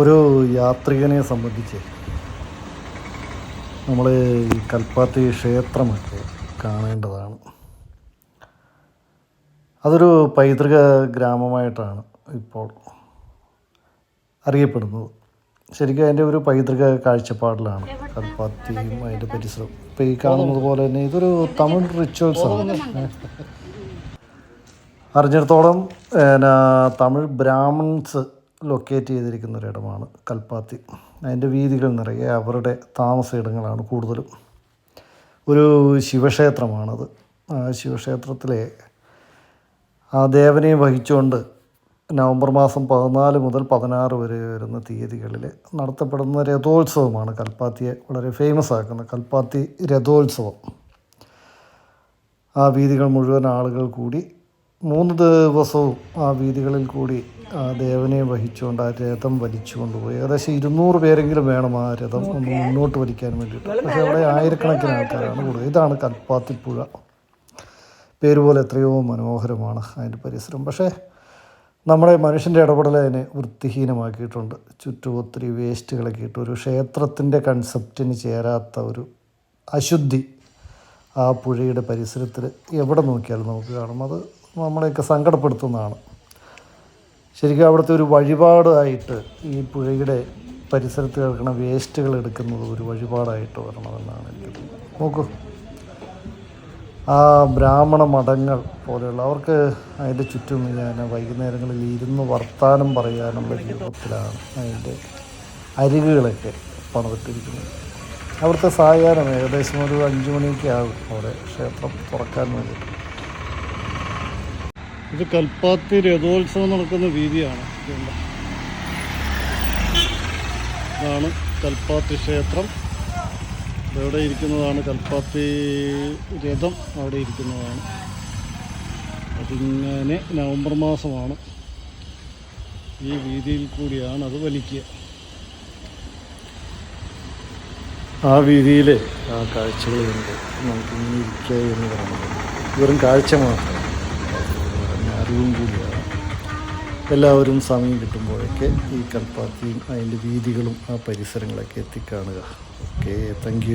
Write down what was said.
ഒരു യാത്രികനെ സംബന്ധിച്ച് നമ്മൾ കൽപ്പാത്തി ക്ഷേത്രമൊക്കെ കാണേണ്ടതാണ്. അതൊരു പൈതൃക ഗ്രാമമായിട്ടാണ് ഇപ്പോൾ അറിയപ്പെടുന്നത്. ശരിക്കും അതിന്റെ ഒരു പൈതൃക കാഴ്ചപ്പാടിലാണ് കൽപ്പാത്തിയും അതിന്റെ പരിസരം. ഇപ്പോൾ ഈ കാണുന്നത് പോലെ തന്നെ ഇതൊരു തമിഴ് റിച്വൽസാണ് അറിഞ്ഞിടത്തോളം പിന്നെ തമിഴ് ബ്രാഹ്മൺസ് ലൊക്കേറ്റ് ചെയ്തിരിക്കുന്ന ഒരിടമാണ് കൽപ്പാത്തി. അതിന്റെ വീതികൾ നിറയെ അവരുടെ താമസ ഇടങ്ങളാണ് കൂടുതലും. ഒരു ശിവക്ഷേത്രമാണത്. ആ ശിവക്ഷേത്രത്തിലെ ആ ദേവനെ വഹിച്ചുകൊണ്ട് നവംബർ മാസം പതിനാല് മുതൽ പതിനാറ് വരെ വരുന്ന തീയതികളിൽ നടത്തപ്പെടുന്ന രഥോത്സവമാണ് കൽപ്പാത്തിയെ വളരെ ഫേമസ് ആക്കുന്ന കൽപ്പാത്തി രഥോത്സവം. ആ വീതികൾ മുഴുവൻ ആളുകൾ കൂടി മൂന്ന് ദിവസവും ആ വീതികളിൽ കൂടി ആ ദേവനെ വഹിച്ചുകൊണ്ട് ആ രഥം വലിച്ചുകൊണ്ട് പോയി ഏകദേശം ഇരുന്നൂറ് പേരെങ്കിലും വേണം ആ രഥം ഒന്ന് മുന്നോട്ട് വലിക്കാൻ വേണ്ടിയിട്ട്. പക്ഷെ അവിടെ ആയിരക്കണക്കിന് ആൾക്കാരാണ് കൂടുതൽ. ഇതാണ് കൽപ്പാത്തിപ്പുഴ പേര് പോലെ എത്രയോ മനോഹരമാണ് അതിന്റെ പരിസരം. പക്ഷേ നമ്മുടെ മനുഷ്യന്റെ ഇടപെടൽ അതിനെ വൃത്തിഹീനമാക്കിയിട്ടുണ്ട്. ചുറ്റും ഒത്തിരി വേസ്റ്റുകളൊക്കെ ഇട്ട് ഒരു ക്ഷേത്രത്തിന്റെ കൺസെപ്റ്റിന് ചേരാത്ത ഒരു അശുദ്ധി ആ പുഴയുടെ പരിസരത്തിൽ എവിടെ നോക്കിയാലും നമുക്ക് കാണും. അത് നമ്മളെയൊക്കെ സങ്കടപ്പെടുത്തുന്നതാണ്. ശരിക്കും അവിടുത്തെ ഒരു വഴിപാടായിട്ട് ഈ പുഴയുടെ പരിസരത്ത് കിടക്കുന്ന വേസ്റ്റുകൾ എടുക്കുന്നത് ഒരു വഴിപാടായിട്ട് വരണമെന്നാണ് എനിക്ക് നോക്കൂ. ആ ബ്രാഹ്മണ മഠങ്ങൾ പോലെയുള്ള അവർക്ക് അതിന്റെ ചുറ്റും ഞാൻ വൈകുന്നേരങ്ങളിൽ ഇരുന്ന് വർത്താനം പറയാനുള്ള രൂപത്തിലാണ് അതിന്റെ അരികുകളൊക്കെ പണിതിട്ടിരിക്കുന്നത്. അവിടുത്തെ സായാഹ്നം ഏകദേശം ഒരു അഞ്ച് മണിയൊക്കെ ആകും അവിടെ ക്ഷേത്രം തുറക്കാൻ വേണ്ടിയിട്ട്. ഇത് കൽപ്പാത്തി രഥോത്സവം നടക്കുന്ന വീതിയാണ്. ഇതാണ് കൽപ്പാത്തി ക്ഷേത്രം. ഇവിടെ ഇരിക്കുന്നതാണ് കൽപ്പാത്തി രഥം അവിടെ ഇരിക്കുന്നതാണ്. അതിങ്ങനെ നവംബർ മാസമാണ്. ഈ വീതിയിൽ കൂടിയാണ് അത് വലിക്കുക. ആ വീതിയിലെ ആ കാഴ്ചകളുണ്ട്. കണ്ട് നമുക്കിങ്ങനെ ഇരിക്കുക എന്ന് പറയുന്നത്. വെറും കാഴ്ച മാത്രമാണ് അറിവും കൂടിയാണ്. എല്ലാവരും സമയം കിട്ടുമ്പോഴൊക്കെ ഈ കൽപ്പാത്തിയും അതിന്റെ വീതികളും ആ പരിസരങ്ങളൊക്കെ എത്തിക്കാണുക. Okay thank